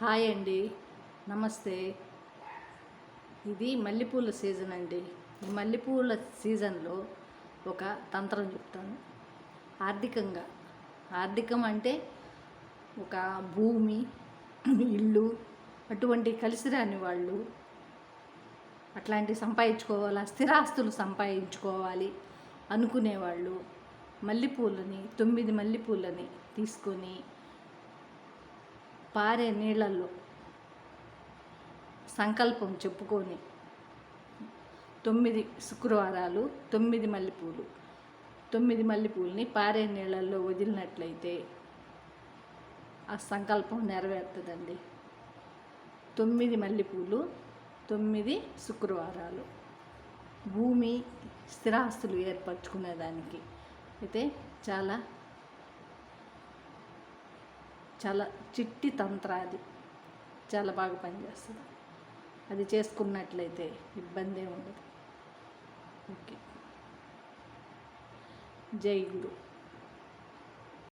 Hi అండి. నమస్తే. ఇది మల్లెపూల సీజన్ అండి. ఈ మల్లెపూల సీజన్లో ఒక తంత్రం చెప్తాను. ఆర్థికంగా. ఆర్థికం అంటే ఒక భూమి ఇల్లు అటువంటి కలిసి రాని వాళ్ళు అట్లాంటివి సంపాదించుకోవాలి స్థిరాస్తులు సంపాదించుకోవాలి అనుకునేవాళ్ళు మల్లెపూలని తొమ్మిది మల్లెపూలని తీసుకొని పారే నీళ్ళల్లో సంకల్పం చెప్పుకొని తొమ్మిది శుక్రవారాలు తొమ్మిది మల్లెపూలు. తొమ్మిది మల్లెపూలని పారే నీళ్ళల్లో వదిలినట్లయితే ఆ సంకల్పం నెరవేరుతుందండి. తొమ్మిది మల్లెపూలు తొమ్మిది శుక్రవారాలు. భూమి స్థిరాస్తులు ఏర్పరచుకునేదానికి అయితే చాలా చాలా చిట్టి తంత్ర అది. చాలా బాగా పనిచేస్తుంది. అది చేసుకున్నట్లయితే ఇబ్బంది ఉండదు. ఓకే. జై గురు.